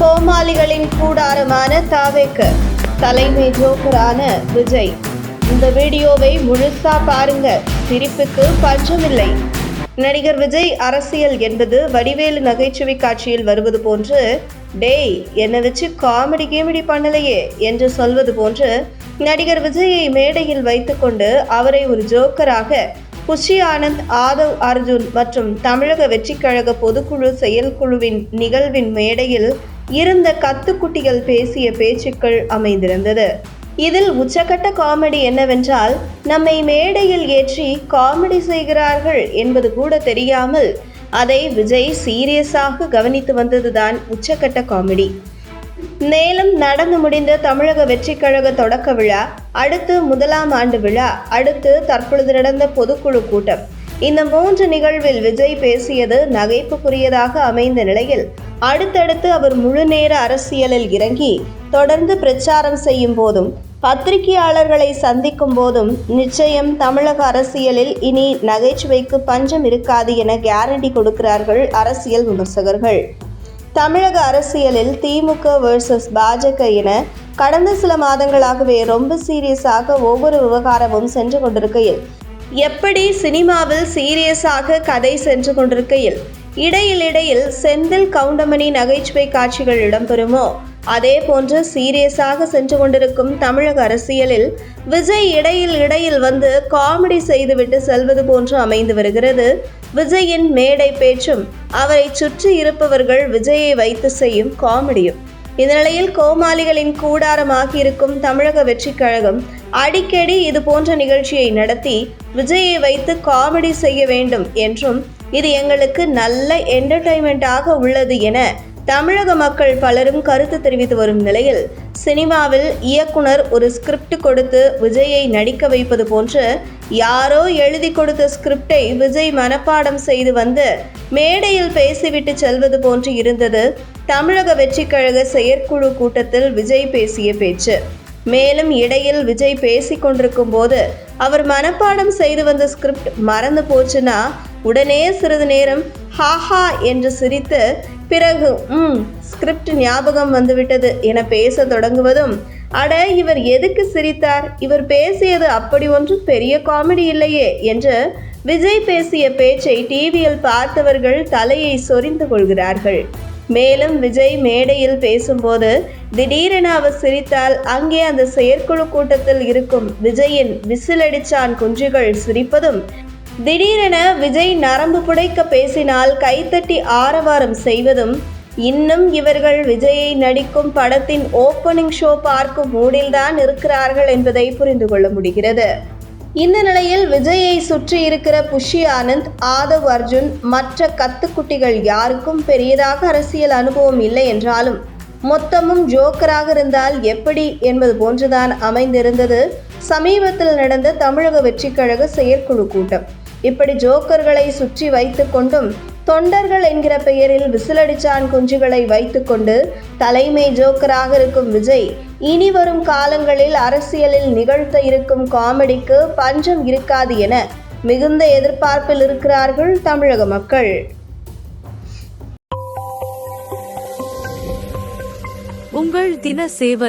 கோமாளிகளின் கூடாரமான தாவேக்கு தலைமை ஜோக்கரான விஜய். இந்த வீடியோவை முழுசா பாருங்க. சிரிப்புக்கு பஞ்சமில்லை. நடிகர் விஜய் அரசியல் என்பது வடிவேலு நகைச்சுவை காட்சியில் வருவது போன்று டேய் என்னை வச்சு காமெடி கேமெடி பண்ணலையே என்று சொல்வது போன்று நடிகர் விஜயை மேடையில் வைத்துக்கொண்டு அவரை ஒரு ஜோக்கராக புஷி ஆனந்த் ஆதவ் அர்ஜுன் மற்றும் தமிழக வெற்றிக்கழக பொதுக்குழு செயல்குழுவின் நிகழ்வின் மேடையில் இருந்த கத்துக்குட்டிகள் பேசிய பேச்சுக்கள் அமைந்திருந்தது. இதில் உச்சக்கட்ட காமெடி என்னவென்றால் நம்மை மேடையில் ஏற்றி காமெடி செய்கிறார்கள் என்பது கூட தெரியாமல் அதை விஜய் சீரியஸாக கவனித்து வந்ததுதான் உச்சக்கட்ட காமெடி. மேலும் நடந்து முடிந்த தமிழக வெற்றிக் கழக தொடக்க விழா அடுத்து முதலாம் ஆண்டு விழா அடுத்து தற்பொழுது நடந்த பொதுக்குழு கூட்டம். இந்த மூன்று நிகழ்வில் விஜய் பேசியது நகைப்புக்குரியதாக அமைந்த நிலையில் அடுத்தடுத்து அவர் முழுநேர அரசியலில் இறங்கி தொடர்ந்து பிரச்சாரம் செய்யும் போதும் பத்திரிகையாளர்களை சந்திக்கும் போதும் நிச்சயம் தமிழக அரசியலில் இனி நகைச்சுவைக்கு பஞ்சம் இருக்காது என கேரண்டி கொடுக்கிறார்கள் அரசியல் விமர்சகர்கள். தமிழக அரசியலில் திமுக வெர்சஸ் பாஜக என கடந்த சில மாதங்களாகவே ரொம்ப சீரியஸாக ஒவ்வொரு விவகாரமும் சென்று கொண்டிருக்கையில் எப்படி சினிமாவில் சீரியஸாக கதை சென்று கொண்டிருக்கையில்? இடையில் இடையில் செந்தில் கவுண்டமணி நகைச்சுவை காட்சிகள் இடம்பெறுமோ? அதே போன்று சீரியஸாக சென்று கொண்டிருக்கும் தமிழக அரசியலில் விஜய் இடையில் இடையில் வந்து காமெடி செய்துவிட்டு செல்வது போன்று அமைந்து வருகிறது. விஜயின் மேடை பேச்சும் அவரை சுற்றி இருப்பவர்கள் விஜயை வைத்து செய்யும் காமெடியும். இந்த நிலையில் கோமாளிகளின் கூடாரமாக இருக்கும் தமிழக வெற்றிக் கழகம் அடிக்கடி இது போன்ற நிகழ்ச்சியை நடத்தி விஜயை வைத்து காமெடி செய்ய வேண்டும் என்றும் இது எங்களுக்கு நல்ல என்டர்டைன்மெண்ட்டாக உள்ளது என தமிழக மக்கள் பலரும் கருத்து தெரிவித்து வரும் நிலையில் சினிமாவில் இயக்குனர் ஒரு ஸ்கிரிப்ட் கொடுத்து விஜயை நடிக்க வைப்பது போன்று யாரோ எழுதி கொடுத்த ஸ்கிரிப்டை விஜய் மனப்பாடம் செய்து வந்து மேடையில் பேசிவிட்டு செல்வது போன்று இருந்தது தமிழக வெற்றிக்கழக செயற்குழு கூட்டத்தில் விஜய் பேசிய பேச்சு. மேலும் இடையில் விஜய் பேசிக் கொண்டிருக்கும் போது அவர் மனப்பாடம் செய்து வந்த ஸ்கிரிப்ட் மறந்து போச்சுன்னா உடனே சிறிது நேரம் ஹாஹா என்று சிரித்து பிறகு ம் ஸ்கிரிப்ட் ஞாபகம் வந்துவிட்டது என பேச தொடங்குவதும் அட இவர் எதுக்கு சிரித்தார்? இவர் பேசியது அப்படி ஒன்றும் பெரிய காமெடி இல்லையே என்று விஜய் பேசிய பேச்சை டிவியில் பார்த்தவர்கள் தலையை சொரிந்து கொள்கிறார்கள். மேலும் விஜய் மேடையில் பேசும்போது திடீரென அவர் சிரித்தால் அங்கே அந்த செயற்குழு கூட்டத்தில் இருக்கும் விஜயின் விசிலடிச்சான் குஞ்சுகள் சிரிப்பதும் திடீரென விஜய் நரம்பு புடைக்க பேசினால் கைத்தட்டி ஆரவாரம் செய்வதும் இன்னும் இவர்கள் விஜயை நடிக்கும் படத்தின் ஓப்பனிங் ஷோ பார்க்கும் மூடில்தான் இருக்கிறார்கள் என்பதை புரிந்து கொள்ள முடிகிறது. இந்த நிலையில் விஜயை சுற்றி இருக்கிற புஷி ஆனந்த் ஆதவ் அர்ஜுன் மற்ற கத்துக்குட்டிகள் யாருக்கும் பெரியதாக அரசியல் அனுபவம் இல்லை என்றாலும் மொத்தமும் ஜோக்கராக இருந்தால் எப்படி என்பது போன்றுதான் அமைந்திருந்தது. சமீபத்தில் நடந்த தமிழக வெற்றிக்கழக செயற்குழு கூட்டம். இப்படி ஜோக்கர்களை சுற்றி வைத்துக்கொண்டும் தொண்டர்கள் என்கிற பெயரில் விசிலடிச்சான் குஞ்சுகளை வைத்துக்கொண்டு தலைமை ஜோக்கராக இருக்கும் விஜய் இனி வரும் காலங்களில் அரசியலில் நிகழ்த்த இருக்கும் காமெடிக்கு பஞ்சம் இருக்காது என மிகுந்த எதிர்பார்ப்பில் இருக்கிறார்கள் தமிழக மக்கள். உங்கள் தின சேவல்